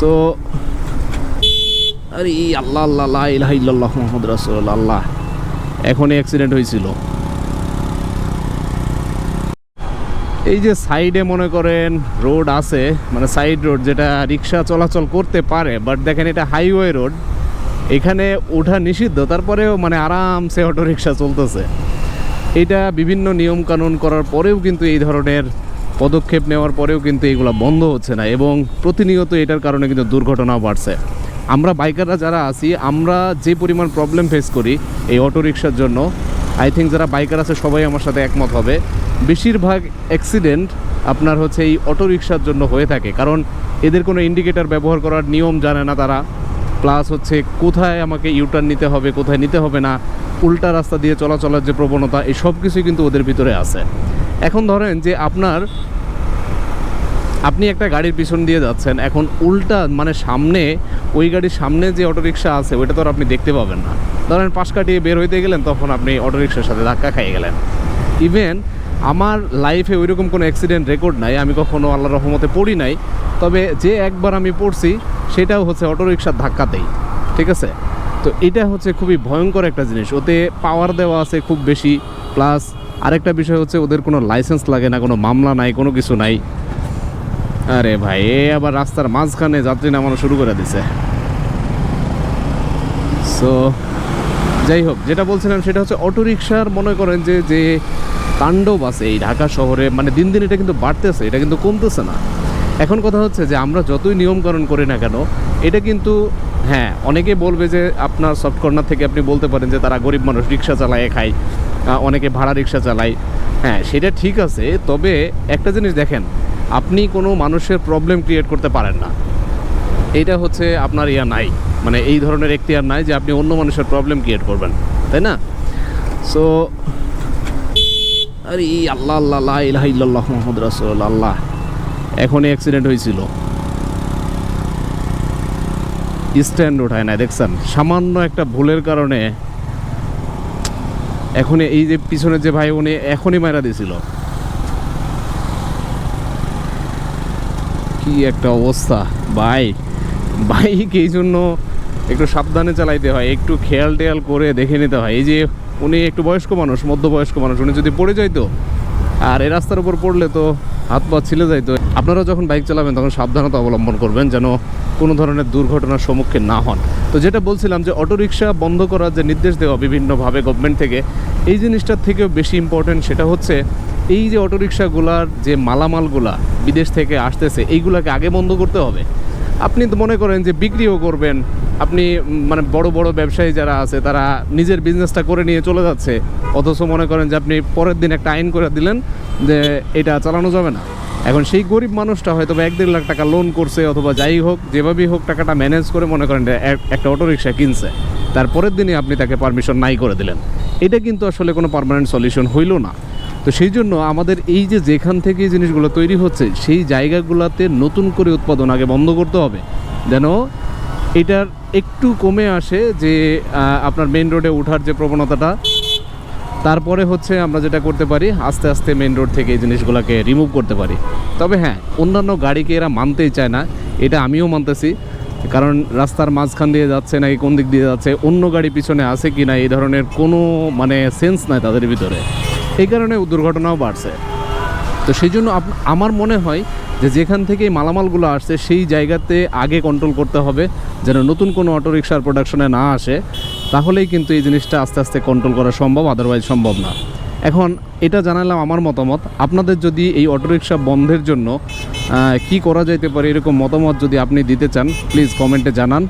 তো, আরে আল্লাহ আল্লাহ, লা ইলাহা ইল্লাল্লাহ মুহাম্মদ রাসূলুল্লাহ। আল্লাহ এখনই অ্যাক্সিডেন্ট হয়েছিল। এই যে সাইডে মনে করেন রোড আছে মানে সাইড রোড যেটা রিক্সা চলাচল করতে পারে বাট দেখেন এটা হাইওয়ে রোড এখানে ওঠা নিষিদ্ধ, তারপরেও মানে আরামসে অটো রিক্সা চলতেছে। এটা বিভিন্ন নিয়ম কানুন করার পরেও কিন্তু এই ধরনের পদক্ষেপ নেওয়ার পরেও কিন্তু এগুলো বন্ধ হচ্ছে না এবং প্রতিনিয়ত এটার কারণে কিন্তু দুর্ঘটনাও বাড়ছে। আমরা বাইকাররা যারা আছি, আমরা যে পরিমাণ প্রবলেম ফেস করি এই অটো রিক্সার জন্য আই থিঙ্ক যারা বাইকার আছে সবাই আমার সাথে একমত হবে। বেশিরভাগ অ্যাক্সিডেন্ট আপনার হচ্ছে এই অটো রিক্সার জন্য হয়ে থাকে। কারণ এদের কোনো ইন্ডিকেটার ব্যবহার করার নিয়ম জানে না তারা। প্লাস হচ্ছে কোথায় আমাকে ইউটার্ন নিতে হবে, কোথায় নিতে হবে না, উল্টা রাস্তা দিয়ে চলাচলের যে প্রবণতা এই সব কিছুই কিন্তু ওদের ভিতরে আছে। এখন ধরেন যে আপনার, আপনি একটা গাড়ির পিছন দিয়ে যাচ্ছেন, এখন উল্টা মানে সামনে, ওই গাড়ির সামনে যে অটোরিকশা আছে, ওইটা তো আর আপনি দেখতে পাবেন না। ধরেন পাশ কাটিয়ে বের হইতে গেলেন, তখন আপনি অটোরিকশার সাথে ধাক্কা খাইয়ে গেলেন। ইভেন আমার লাইফে ওইরকম কোনো অ্যাক্সিডেন্ট রেকর্ড নাই, আমি কখনো আল্লাহ রহমতে পড়ি নাই। তবে যে একবার আমি পড়ছি, সেটাও হচ্ছে অটোরিকশার ধাক্কাতেই, ঠিক আছে? তো এটা হচ্ছে খুবই ভয়ঙ্কর একটা জিনিস। ওতে পাওয়ার দেওয়া আছে খুব বেশি প্লাস আরেকটা বিষয় হচ্ছে ওদের কোনো লাইসেন্স লাগে না, কোনো মামলা নাই, কোনো কিছু নাই। আরে ভাই, এ আবার রাস্তার মাঝখানে যাত্রী নামানো শুরু করে দিছে। সো যাই হোক, যেটা বলছিলাম সেটা হচ্ছে অটোরিকশার মনে করেন যে যে তাণ্ডব আছে এই ঢাকা শহরে মানে দিন দিন এটা কিন্তু বাড়তেছে, এটা কিন্তু কমতেছে না। এখন কথা হচ্ছে যে, আমরা যতই নিয়মকরণ করি না কেন, এটা কিন্তু হ্যাঁ অনেকে বলবে যে আপনার সফট কর্নার থেকে আপনি বলতে পারেন যে তারা গরিব মানুষ, রিক্সা চালায়, খায়। অনেকে ভাড়া রিক্সা চালায়। হ্যাঁ সেটা ঠিক আছে, তবে একটা জিনিস দেখেন, আপনি কোনো মানুষের প্রবলেম ক্রিয়েট করতে পারেন না। এটা হচ্ছে আপনার ইয়া নাই মানে এই ধরনের এখতিয়ার নাই যে আপনি অন্য মানুষের প্রবলেম ক্রিয়েট করবেন, তাই না? সো আরে, আল্লাহ আল্লাহ ইলাহা ইল্লাল্লাহ মুহাম্মদ রাসূলুল্লাহ। আল্লাহ এখনই অ্যাক্সিডেন্ট হয়েছিল। স্ট্যান্ড ওঠায় না। দেখছেন, সামান্য একটা ভুলের কারণে এখন এই যে পিছনে যে ভাই, উনি এখনই মারা দিয়েছিল। কি একটা অবস্থা। বাইক বাইক এই জন্য একটু সাবধানে চালাইতে হয়, একটু খেয়াল টেয়াল করে দেখে নিতে হয়। এই যে উনি একটু বয়স্ক মানুষ, মধ্যবয়স্ক মানুষ, উনি যদি পড়ে যাইতো, আর এই রাস্তার উপর পড়লে তো হাত পা ছিলে যাইতো আপনারা যখন বাইক চালাবেন তখন সাবধানতা অবলম্বন করবেন যেন কোনো ধরনের দুর্ঘটনার সম্মুখীন না হন। তো যেটা বলছিলাম যে অটোরিকশা বন্ধ করার যে নির্দেশ দেওয়া বিভিন্নভাবে গভর্নমেন্ট থেকে, এই জিনিসটার থেকেও বেশি ইম্পর্টেন্ট সেটা হচ্ছে এই যে অটোরিকশাগুলার যে মালামালগুলা বিদেশ থেকে আসতেছে, এইগুলাকে আগে বন্ধ করতে হবে। আপনি তো মনে করেন যে বিক্রিও করবেন। আপনি মানে বড় বড় ব্যবসায়ী যারা আছে, তারা নিজের বিজনেসটা করে নিয়ে চলে যাচ্ছে। অথচ মনে করেন যে আপনি পরের দিন একটা আইন করে দিলেন যে এটা চালানো যাবে না। এখন সেই গরিব মানুষটা হয়তো বা এক দেড় লাখ টাকা লোন করছে অথবা যাই হোক, যেভাবেই হোক টাকাটা ম্যানেজ করে মনে করেন একটা অটোরিকশা কিনছে। তারপরের দিনই আপনি তাকে পারমিশন নাই করে দিলেন। এটা কিন্তু আসলে কোনো পার্মানেন্ট সলিউশন হইল না। তো সেই জন্য আমাদের এই যে যেখান থেকে এই জিনিসগুলো তৈরি হচ্ছে, সেই জায়গাগুলোতে নতুন করে উৎপাদন আগে বন্ধ করতে হবে। যেন এটার একটু কমে আসে যে আপনার মেন রোডে ওঠার যে প্রবণতাটা, তারপরে হচ্ছে আমরা যেটা করতে পারি, আস্তে আস্তে মেন রোড থেকে এই জিনিসগুলোকে রিমুভ করতে পারি। তবে হ্যাঁ অন্যান্য গাড়িকে এরা মানতেই চায় না, এটা আমিও মানতেছি। কারণ রাস্তার মাঝখান দিয়ে যাচ্ছে নাকি কোন দিক দিয়ে যাচ্ছে, অন্য গাড়ি পিছনে আছে কি না এই ধরনের কোনো মানে সেন্স নাই তাদের ভিতরে। এই কারণে দুর্ঘটনাও বাড়ছে। তো সেই জন্য আমার মনে হয় যে যেখান থেকে মালামালগুলো আসছে, সেই জায়গাতে আগে কন্ট্রোল করতে হবে, যেন নতুন কোনো অটোরিকশার প্রোডাকশনে না আসে। তাহলেই কিন্তু এই জিনিসটা আস্তে আস্তে কন্ট্রোল করা সম্ভব আদারওয়াইজ সম্ভব না। এখন এটা জানালাম আমার মতামত। আপনাদের যদি এই অটোরিকশা বন্ধের জন্য কি করা যাইতে পারে এরকম মতামত যদি আপনি দিতে চান প্লিজ কমেন্টে জানান।